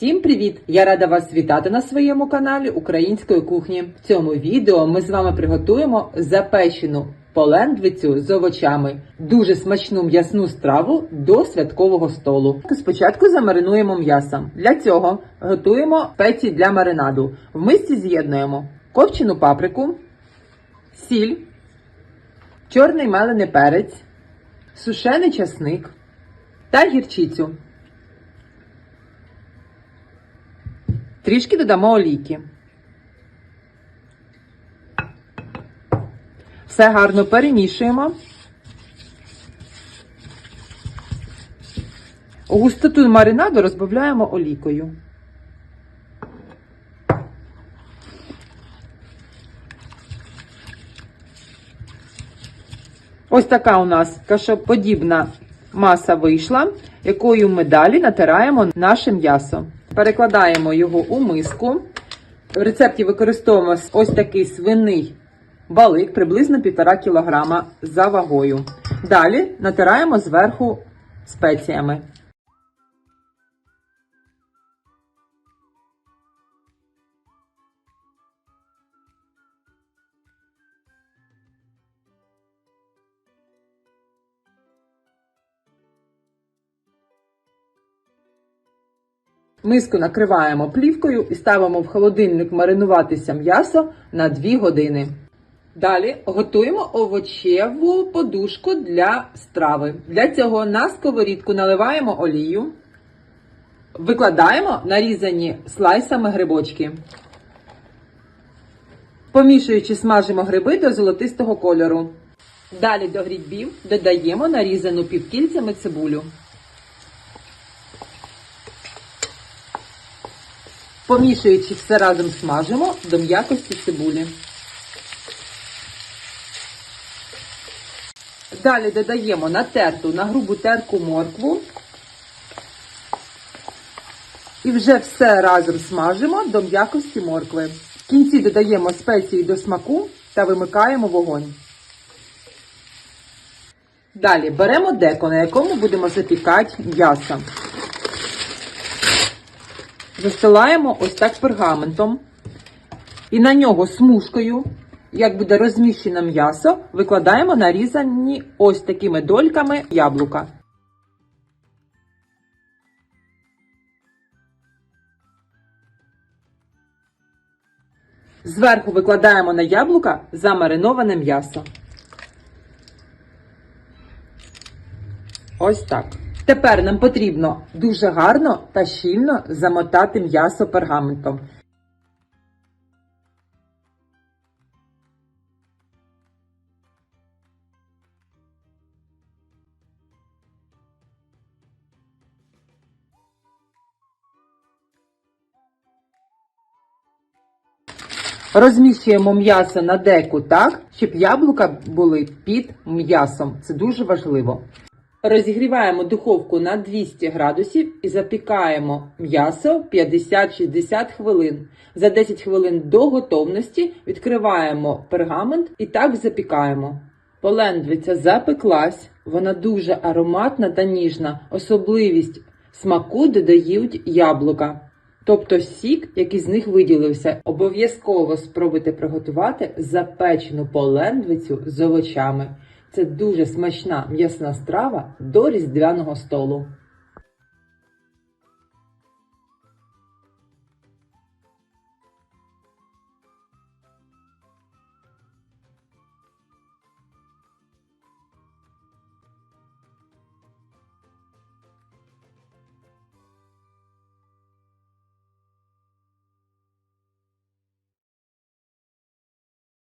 Всім привіт! Я рада вас вітати на своєму каналі Української кухні. В цьому відео ми з вами приготуємо запечену полендвицю з овочами, дуже смачну м'ясну страву до святкового столу. Спочатку замаринуємо м'ясо. Для цього готуємо спеції для маринаду. В мисці з'єднуємо копчену паприку, сіль, чорний мелений перець, сушений часник та гірчицю. Трішки додамо олійки. Все гарно перемішуємо. Густоту маринаду розбавляємо олійкою. Ось така у нас кашоподібна маса вийшла, якою ми далі натираємо наше м'ясо. Перекладаємо його у миску. В рецепті використовуємо ось такий свиний балик, приблизно 1,5 кг за вагою. Далі натираємо зверху спеціями. Миску накриваємо плівкою і ставимо в холодильник маринуватися м'ясо на 2 години. Далі готуємо овочеву подушку для страви. Для цього на сковорідку наливаємо олію, викладаємо нарізані слайсами грибочки. Помішуючи, смажимо гриби до золотистого кольору. Далі до грибів додаємо нарізану півкільцями цибулю. Помішуючи все разом смажимо до м'якості цибулі. Далі додаємо натерту на грубу терку моркву. І вже все разом смажимо до м'якості моркви. В кінці додаємо спеції до смаку та вимикаємо вогонь. Далі беремо деко, на якому будемо запікати м'ясо. Застилаємо ось так пергаментом. І на нього смужкою, як буде розміщено м'ясо, викладаємо нарізані ось такими дольками яблука. Зверху викладаємо на яблука замариноване м'ясо. Ось так. Тепер нам потрібно дуже гарно та щільно замотати м'ясо пергаментом. Розміщуємо м'ясо на деку так, щоб яблука були під м'ясом. Це дуже важливо. Розігріваємо духовку на 200 градусів і запікаємо м'ясо 50-60 хвилин. За 10 хвилин до готовності відкриваємо пергамент і так запікаємо. Полендвиця запеклась, вона дуже ароматна та ніжна. Особливість смаку додають яблука. Тобто сік, який з них виділився, обов'язково спробуйте приготувати запечену полендвицю з овочами. Це дуже смачна м'ясна страва до різдвяного столу.